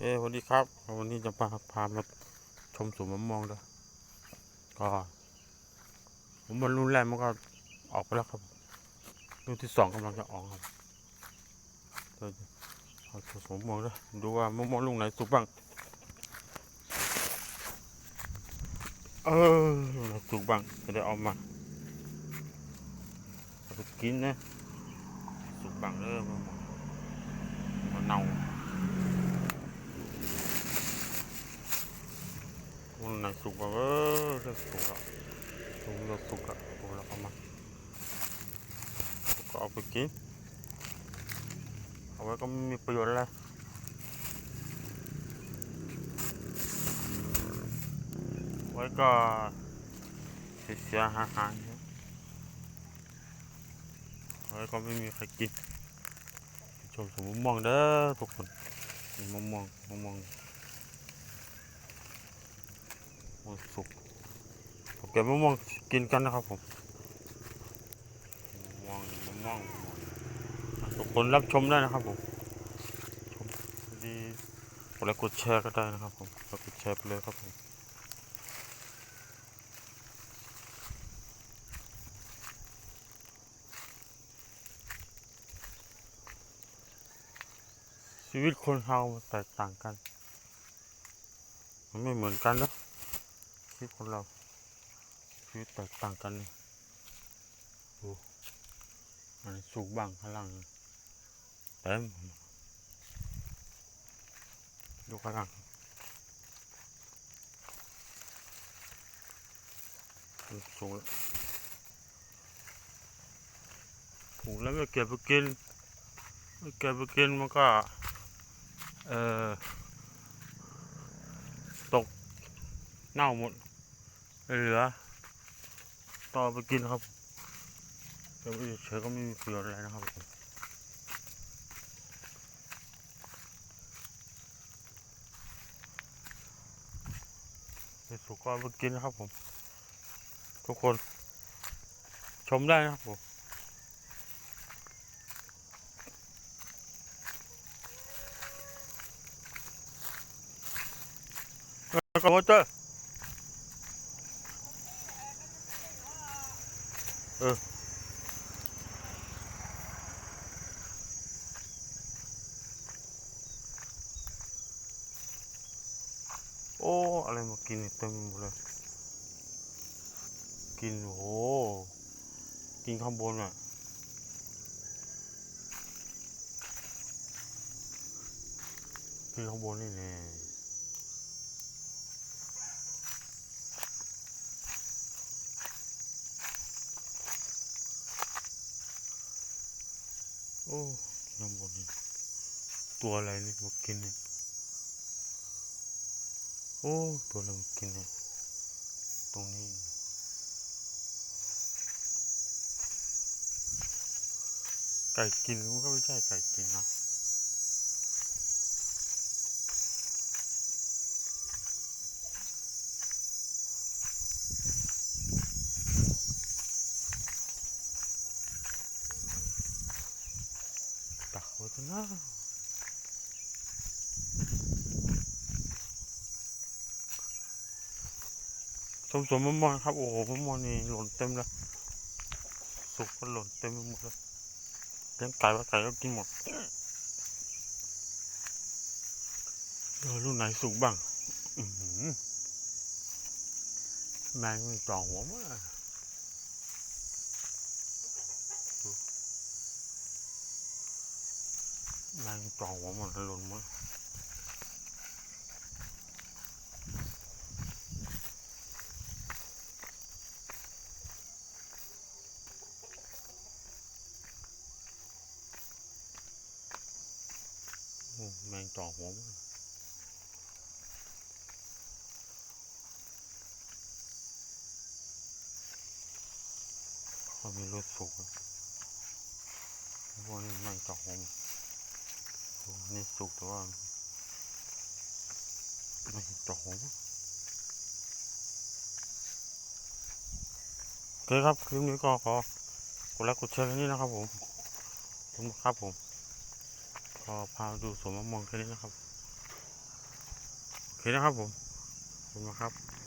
เอ้สวัสดีครับ วันนี้จะพาพามาชมสวนมะม่วงด้วยก็ผมมันรุ่นแรกมันก็ออกไปแล้วครับรุ่นที่สองกำลังจะออกครับเดี๋ยวเอาชมสวนมะม่วงด้วยดูว่ามะม่วงลูกไหนสุกบ้างเออสุกบ้างจะได้เอามาไปกินนะสุกบ้างเด้อมะม่วงมันเน่า มั นไหนสุกบ้างเออเริ่มสุกแล้วสุกแล้วสุกแล้วสุกแล้วก็มาก็เอาไปกินเอาไว้ก็ไม่มีประโยชน์อะไรไว้ก็เสียหายหายไว้ก็ไม่มีใครกินชมสมะม่วงเด้อทุกคนมะม่วงมะม่วง มะม่วงสุกผมเก็บมะม่วงกินกันนะครับผมมะม่วงมะม่วงมะม่วงอะทุกคนรับชมได้นะครับผมชมดีกดไลค์กดแชร์ก็ได้นะครับผมแล้วกดแชร์ไปเลยครับผมชีวิตคนเรามันแตกต่างกัน มันไม่เหมือนกันนะ ชีวิตคนเราชีวิตแตกต่างกันเลยโอ้มันสูงบ้างข้างล่างเต็มดูข้างล่างสูงถูกแล้วไม่เก็บไปกินไม่เก็บไปกินมันก็เอ่อตกเน่าหมด เหลือต่อไปกินครับเดี๋ยวเฉยก็ไม่มีประโยชน์อะไรนะครับผมเดี๋ยวสุกก็ไปกินนะครับผม ทุกคน ชมได้นะครับผมแล้วก็มอเตอร์ เออโอ้ อะไรมากินเต็มหมดเลย กินโอ้โหกินข้างบนอะกินข้างบนนี่แน่ โอ้กินข้างบนนี่ตัวอะไรนี่มากินเนี่ยโอ้ตัวอะไรมากินเนี่ยตรงนี้ไก่กินมันก็ไม่ใช่ไก่กินนะ ตักไว้กันะสมสมมะม่วงครับ โอ้โหมะม่วงนี่หล่นเต็มเลยสุกก็หล่นเต็มไปหมดเลยเลี้ยงไก่ว่าไก่ก็กินหมดเออลูกไหนสุกบ้าง อือหือแมงมันจ่อหัวมาก แมงจ่องหัวมันหล่นมากโอ้แมงจ่อหัวมากเขามีรถสุกอะพวกนี้แมงจ่อหัวมัน โอ้นี่สุกแต่ว่าแมงจ่อหัวมันโอเคครับคลิปนี้ก็ขอกดไลค์กดแชร์แค่นี้นะครับผมขอบคุณครับผมก็พาดูสวนมะม่วงแค่นี้นะครับ โอเคนะครับผมขอบคุณมากครับ